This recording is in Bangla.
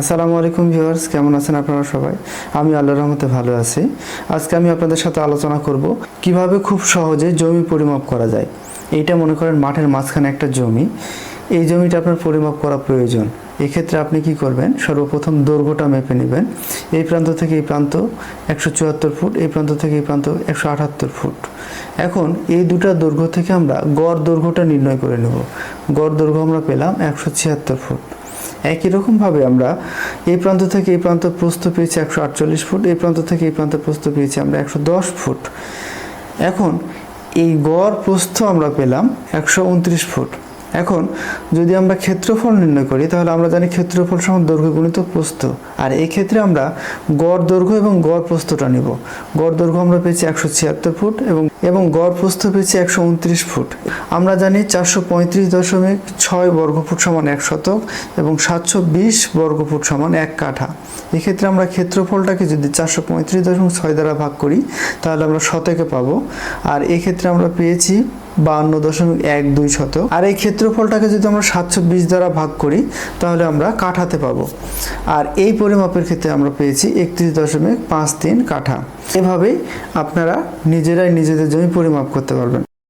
আসসালামু আলাইকুম ভিউয়ার্স, কেমন আছেন আপনারা সবাই? আমি আল্লাহর রহমতে ভালো আছি। আজকে আমি আপনাদের সাথে আলোচনা করব কীভাবে খুব সহজে জমি পরিমাপ করা যায়। এইটা মনে করেন মাঠের মাঝখানে একটা জমি। এই জমিটা আপনার পরিমাপ করা প্রয়োজন। এক্ষেত্রে আপনি কি করবেন? সর্বপ্রথম দৈর্ঘ্যটা মেপে নেবেন। এই প্রান্ত থেকে এই প্রান্ত একশো চুয়াত্তর ফুট, এই প্রান্ত থেকে এই প্রান্ত একশো আটাত্তর ফুট। এখন এই দুটা দৈর্ঘ্য থেকে আমরা গড় দৈর্ঘ্যটা নির্ণয় করে নেব। গড় দৈর্ঘ্য আমরা পেলাম একশো ছিয়াত্তর ফুট। একই রকমভাবে আমরা এই প্রান্ত থেকে এই প্রান্ত প্রস্থ পেয়েছি একশো আটচল্লিশ ফুট, এই প্রান্ত থেকে এই প্রান্ত প্রস্থ পেয়েছি আমরা একশো দশ ফুট। এখন এই গড় প্রস্থ আমরা পেলাম একশো উনত্রিশ ফুট। এখন, যদি আমরা ক্ষেত্রফল নির্ণয় করি, তাহলে আমরা জানি ক্ষেত্রফল সমান দৈর্ঘ্য গুণিত প্রস্থ। আর এই ক্ষেত্রে আমরা গড় দৈর্ঘ্য এবং গড় প্রস্থটা নিব। গড় দৈর্ঘ্য আমরা পেয়েছি একশো ছিয়াত্তর ফুট এবং এবং গড় প্রস্থ পেয়েছি একশো উনত্রিশ ফুট। আমরা জানি চারশো পঁয়ত্রিশ দশমিক ছয় বর্গফুট সমান এক শতক এবং সাতশো বিশ বর্গফুট সমান এক কাঠা। এক্ষেত্রে আমরা ক্ষেত্রফলটাকে যদি চারশো পঁয়ত্রিশ দশমিক ছয় দ্বারা ভাগ করি, তাহলে আমরা শতকে পাবো। আর এক্ষেত্রে আমরা পেয়েছি বাহান্ন দশমিক এক দুই শত। আর এই ক্ষেত্রফলটাকে যদি আমরা সাতশো বিশ দ্বারা ভাগ করি, তাহলে আমরা কাঠাতে পাবো। আর এই পরিমাপের ক্ষেত্রে আমরা পেয়েছি একত্রিশ দশমিক পাঁচ তিন কাঠা। এভাবেই আপনারা নিজেরাই নিজেদের জমি পরিমাপ করতে পারবেন।